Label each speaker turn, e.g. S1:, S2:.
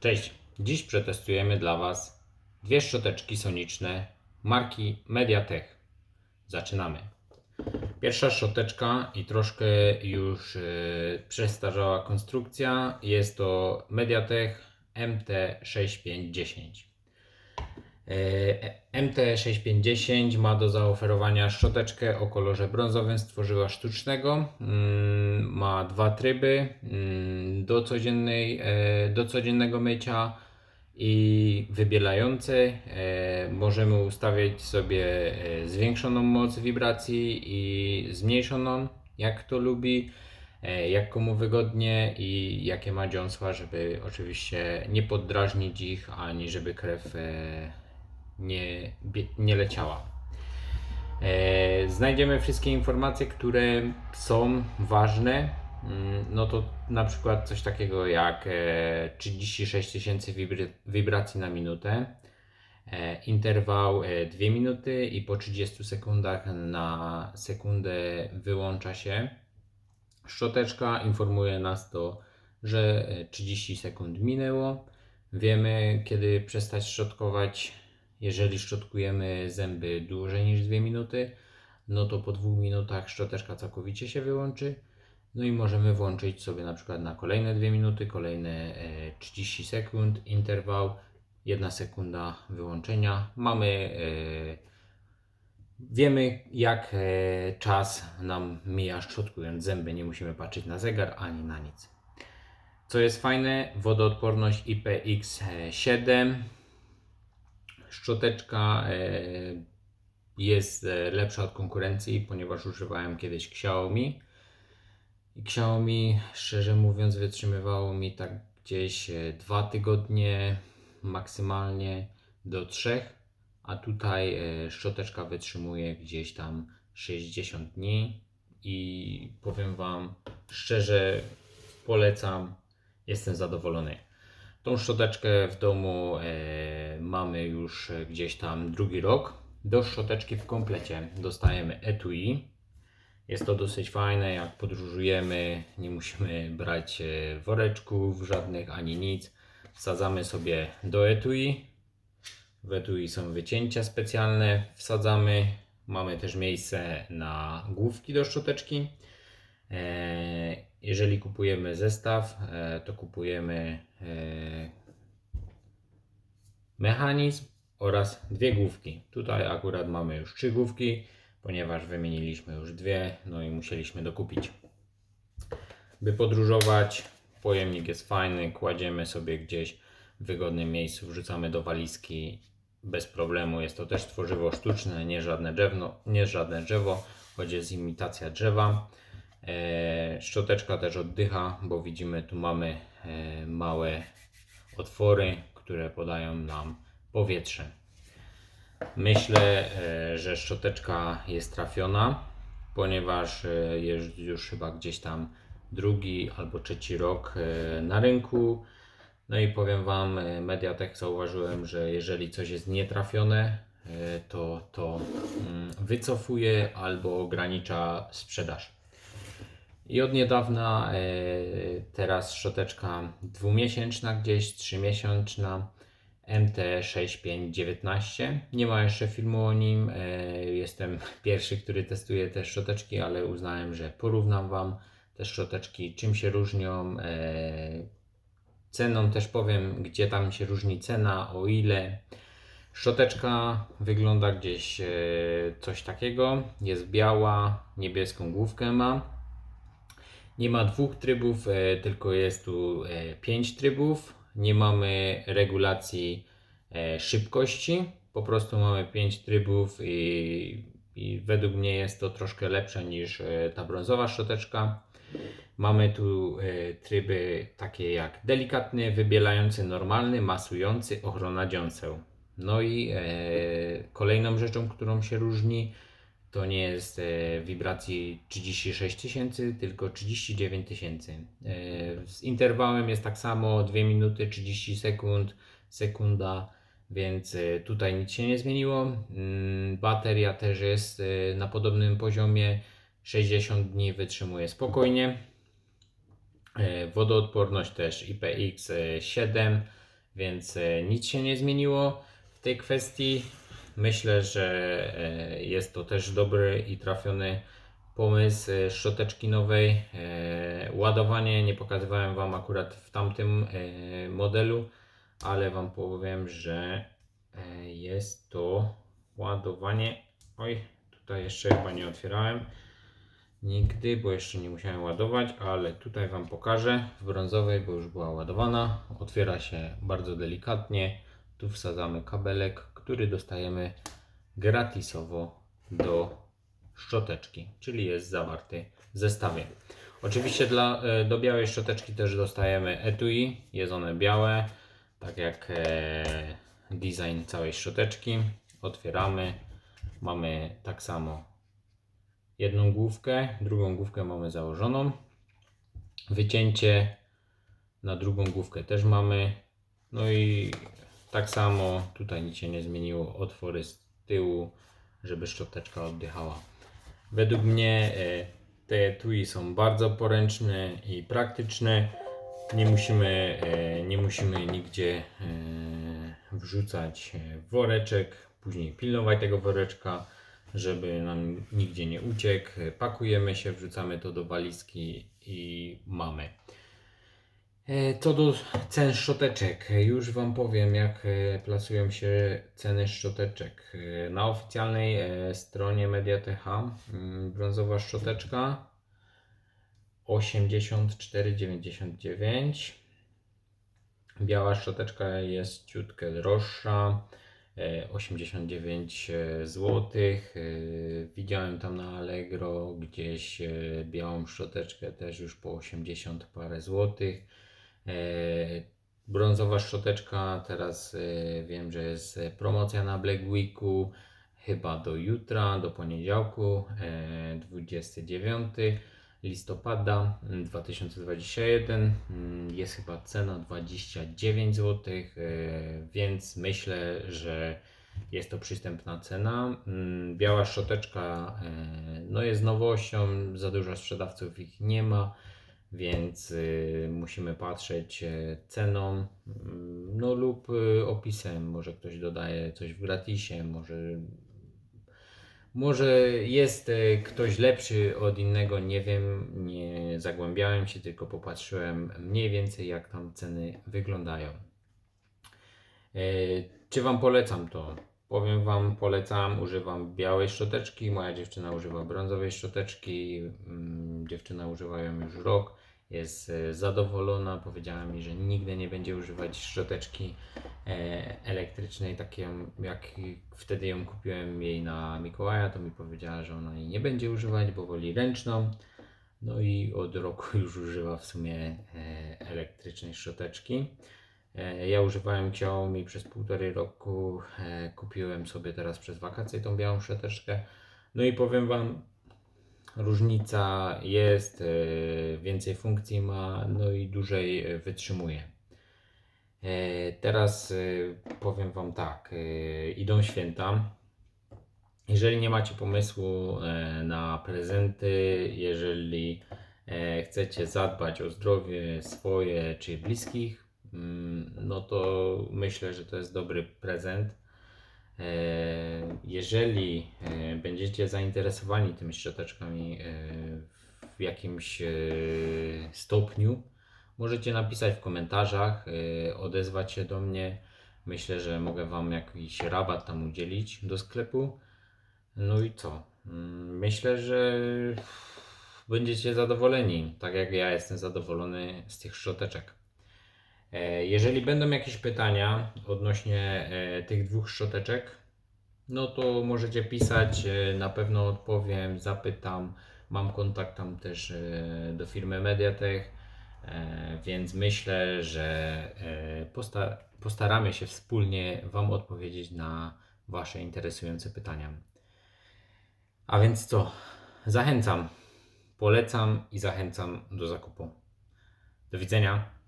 S1: Cześć! Dziś przetestujemy dla Was dwie szczoteczki soniczne marki Mediatek. Zaczynamy. Pierwsza szczoteczka i troszkę już e, przestarzała konstrukcja jest to Mediatek MT6510. E, MT6510 ma do zaoferowania szczoteczkę o kolorze brązowym z tworzywa sztucznego. Mm, Ma dwa tryby mm, do, codziennej, e, do codziennego mycia i wybielający. E, Możemy ustawiać sobie e, zwiększoną moc wibracji i zmniejszoną, jak kto lubi, jak komu wygodnie i jakie ma dziąsła, żeby oczywiście nie poddrażnić ich, ani żeby krew nie, nie leciała. E, znajdziemy wszystkie informacje, które są ważne. Mm, No to na przykład coś takiego jak e, 36 tysięcy wibry- wibracji na minutę, e, interwał e, 2 minuty i po 30 sekundach na sekundę wyłącza się. Szczoteczka informuje nas to, że e, 30 sekund minęło. Wiemy, kiedy przestać szczotkować. Jeżeli szczotkujemy zęby dłużej niż 2 minuty, no to po 2 minutach szczoteczka całkowicie się wyłączy. No i możemy włączyć sobie na przykład na kolejne 2 minuty, kolejne e, 30 sekund, interwał, 1 sekunda wyłączenia. Mamy e, Wiemy, jak e, czas nam mija szczotkując zęby. Nie musimy patrzeć na zegar ani na nic. Co jest fajne, wodoodporność IPX7. Szczoteczka e, jest e, lepsza od konkurencji, ponieważ używałem kiedyś Xiaomi. I Xiaomi, szczerze mówiąc, wytrzymywało mi tak gdzieś e, dwa tygodnie, maksymalnie do trzech, a tutaj szczoteczka wytrzymuje gdzieś tam 60 dni i powiem Wam szczerze, polecam, jestem zadowolony. Tą szczoteczkę w domu e, mamy już gdzieś tam drugi rok. Do szczoteczki w komplecie dostajemy etui. Jest to dosyć fajne, jak podróżujemy, nie musimy brać e, woreczków żadnych ani nic. Wsadzamy sobie do etui. W etui są wycięcia specjalne, wsadzamy. Mamy też miejsce na główki do szczoteczki. E, Jeżeli kupujemy zestaw, e, to kupujemy mechanizm oraz dwie główki. Tutaj akurat mamy już trzy główki, ponieważ wymieniliśmy już dwie, no i musieliśmy dokupić. By podróżować, pojemnik jest fajny, kładziemy sobie gdzieś w wygodnym miejscu, wrzucamy do walizki bez problemu. Jest to też tworzywo sztuczne, nie żadne drewno, nie żadne drzewo, choć jest imitacja drzewa. E, szczoteczka też oddycha, bo widzimy tu mamy e, małe otwory, które podają nam powietrze. Myślę, e, że szczoteczka jest trafiona, ponieważ e, jest już chyba gdzieś tam drugi albo trzeci rok e, na rynku. No i powiem Wam, Mediatek zauważyłem, że jeżeli coś jest nietrafione, to, to mm, wycofuje albo ogranicza sprzedaż. I od niedawna e, teraz szczoteczka dwumiesięczna, gdzieś trzymiesięczna MT6519. Nie ma jeszcze filmu o nim. E, jestem pierwszy, który testuje te szczoteczki, ale uznałem, że porównam Wam te szczoteczki, czym się różnią. E, ceną też powiem, gdzie tam się różni cena, o ile. Szczoteczka wygląda gdzieś coś takiego. Jest biała, niebieską główkę ma. Nie ma dwóch trybów, e, tylko jest tu e, pięć trybów. Nie mamy regulacji e, szybkości. Po prostu mamy pięć trybów i, i według mnie jest to troszkę lepsze niż ta brązowa szczoteczka. Mamy tu tryby takie jak delikatny, wybielający, normalny, masujący, ochrona dziąseł. No i kolejną rzeczą, którą się różni, to nie jest e, wibracji 36 tysięcy, tylko 39 tysięcy. E, z interwałem jest tak samo 2 minuty 30 sekund, sekunda, więc e, tutaj nic się nie zmieniło. Mm, Bateria też jest e, na podobnym poziomie, 60 dni wytrzymuje spokojnie. Wodoodporność też IPX7 więc nic się nie zmieniło w tej kwestii. Myślę, że e, jest to też dobry i trafiony pomysł e, szczoteczki nowej. E, Ładowanie nie pokazywałem Wam akurat w tamtym modelu, ale Wam powiem, że jest to ładowanie. Oj, tutaj jeszcze chyba nie otwierałem nigdy, bo jeszcze nie musiałem ładować, ale tutaj Wam pokażę w brązowej, bo już była ładowana. Otwiera się bardzo delikatnie. Tu wsadzamy kabelek, który dostajemy gratisowo do szczoteczki, czyli jest zawarty w zestawie. Oczywiście dla, e, do białej szczoteczki też dostajemy etui, jest one białe, tak jak e, design całej szczoteczki. Otwieramy, mamy tak samo jedną główkę, drugą główkę mamy założoną. Wycięcie na drugą główkę też mamy. No i tak samo tutaj nic się nie zmieniło. Otwory z tyłu, żeby szczoteczka oddychała. Według mnie e, te etui są bardzo poręczne i praktyczne. Nie musimy, e, nie musimy nigdzie e, wrzucać woreczek, później pilnować tego woreczka, żeby nam nigdzie nie uciekł. Pakujemy się, wrzucamy to do walizki i mamy. E, Co do cen szczoteczek, już Wam powiem, jak e, plasują się ceny szczoteczek. E, Na oficjalnej stronie Mediatek mm, brązowa szczoteczka 84,99. Biała szczoteczka jest ciutkę droższa, e, 89 zł. Widziałem tam na Allegro gdzieś białą szczoteczkę też już po 80 parę złotych. E, Brązowa szczoteczka, teraz e, wiem, że jest e, promocja na Black Weeku, chyba do jutra, do poniedziałku, e, 29 listopada mm, 2021. Mm, Jest chyba cena 29 zł, e, więc myślę, że jest to przystępna cena. Mm, Biała szczoteczka e, no jest nowością, za dużo sprzedawców ich nie ma więc y, musimy patrzeć e, ceną mm, no lub y, opisem. Może ktoś dodaje coś w gratisie, może, może jest e, ktoś lepszy od innego, nie wiem, nie zagłębiałem się, tylko popatrzyłem mniej więcej jak tam ceny wyglądają. E, Czy Wam polecam to? Powiem Wam, polecam, używam białej szczoteczki, moja dziewczyna używa brązowej szczoteczki, mm, dziewczyna używa ją już rok, jest e, zadowolona, powiedziała mi, że nigdy nie będzie używać szczoteczki e, elektrycznej, takiej jak wtedy ją kupiłem jej na Mikołaja, to mi powiedziała, że ona jej nie będzie używać, bo woli ręczną. No i od roku już używa w sumie e, elektrycznej szczoteczki. E, Ja używałem Xiaomi przez półtorej roku. e, Kupiłem sobie teraz przez wakacje tą białą szczoteczkę. No i powiem Wam, różnica jest, e, więcej funkcji ma, no i dłużej wytrzymuje. Teraz powiem Wam tak, idą święta. Jeżeli nie macie pomysłu na prezenty, jeżeli chcecie zadbać o zdrowie swoje czy bliskich, no to myślę, że to jest dobry prezent. E, Jeżeli e, będziecie zainteresowani tymi szczoteczkami e, w jakimś stopniu, możecie napisać w komentarzach, odezwać się do mnie. Myślę, że mogę Wam jakiś rabat tam udzielić do sklepu. No i co? Mm, Myślę, że będziecie zadowoleni, tak jak ja jestem zadowolony z tych szczoteczek. E, Jeżeli będą jakieś pytania odnośnie e, tych dwóch szczoteczek, no to możecie pisać, e, na pewno odpowiem, zapytam. Mam kontakt tam też do firmy Mediatek, e, więc myślę, że posta- postaramy się wspólnie Wam odpowiedzieć na Wasze interesujące pytania. A więc co? Zachęcam, polecam i zachęcam do zakupu. Do widzenia.